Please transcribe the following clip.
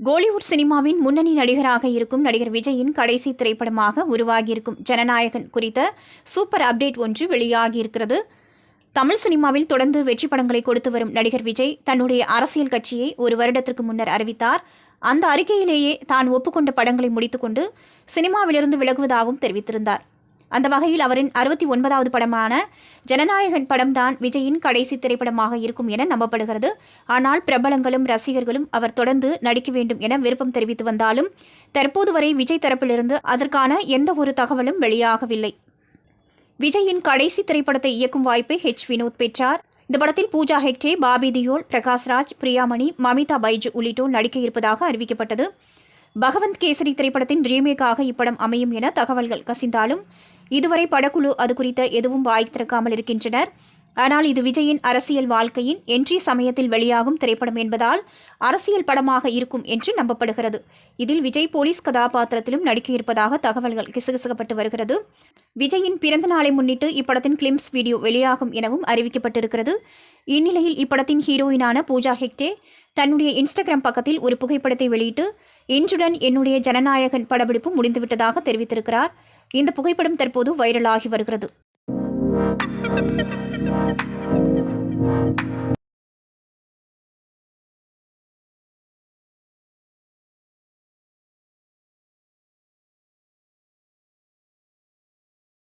கோலிவுட் சினிமாவின் முன்னணி நடிகராக இருக்கும் நடிகர் விஜயின் கடைசி திரைப்படமாக உருவாகியிருக்கும் ஜனநாயகன் குறித்த சூப்பர் அப்டேட் ஒன்று வெளியாகியிருக்கிறது. தமிழ் சினிமாவில் தொடர்ந்து வெற்றி படங்களை கொடுத்து வரும் நடிகர் விஜய் தன்னுடைய அரசியல் கட்சியை ஒரு வருடத்திற்கு முன்னர் அறிவித்தார். அந்த அறிக்கையிலேயே தான் ஒப்புக்கொண்ட படங்களை முடித்துக்கொண்டு சினிமாவிலிருந்து விலகுவதாகவும் தெரிவித்திருந்தார். அந்த வகையில் அவரின் அறுபத்தி ஒன்பதாவது படமான ஜனநாயகன் படம்தான் விஜயின் கடைசி திரைப்படமாக இருக்கும் என நம்பப்படுகிறது. ஆனால் பிரபலங்களும் ரசிகர்களும் அவர் தொடர்ந்து நடிக்க வேண்டும் என விருப்பம் தெரிவித்து வந்தாலும் தற்போது வரை விஜய் தரப்பிலிருந்து அதற்கான எந்த ஒரு தகவலும் வெளியாகவில்லை. விஜயின் கடைசி திரைப்படத்தை இயக்கும் வாய்ப்பை ஹெச் வினோத் பெற்றார். இந்த படத்தில் பூஜா ஹெக்டே பாபி தியோல் பிரகாஷ்ராஜ் பிரியாமணி மமிதா பைஜு உள்ளிட்டோர் நடிக்க இருப்பதாக அறிவிக்கப்பட்டது. பகவந்த் கேசரி திரைப்படத்தின் ரீமேக்காக இப்படம் அமையும் என தகவல்கள் கசிந்தாலும் இதுவரை படக்குழு அது குறித்த எதுவும் வாய் திறக்காமல் இருக்கின்றனர். ஆனால் இது விஜயின் அரசியல் வாழ்க்கையின் என்ட்ரி சமயத்தில் வெளியாகும் திரைப்படம் என்பதால் அரசியல் படமாக இருக்கும் என்று நம்பப்படுகிறது. இதில் விஜய் போலீஸ் கதாபாத்திரத்திலும் நடிக்க இருப்பதாக தகவல்கள் கிசுகிசுக்கப்பட்டு வருகிறது. விஜயின் பிறந்த நாளை முன்னிட்டு இப்படத்தின் கிளிம்ஸ் வீடியோ வெளியாகும் எனவும் அறிவிக்கப்பட்டிருக்கிறது. இந்நிலையில் இப்படத்தின் ஹீரோயினான பூஜா ஹெக்டே தன்னுடைய இன்ஸ்டாகிராம் பக்கத்தில் ஒரு புகைப்படத்தை வெளியிட்டு இன்றுடன் என்னுடைய ஜனநாயகன் படப்பிடிப்பு முடிந்துவிட்டதாக தெரிவித்திருக்கிறார். இந்த புகைப்படம் தற்போது வைரலாகி வருகிறது.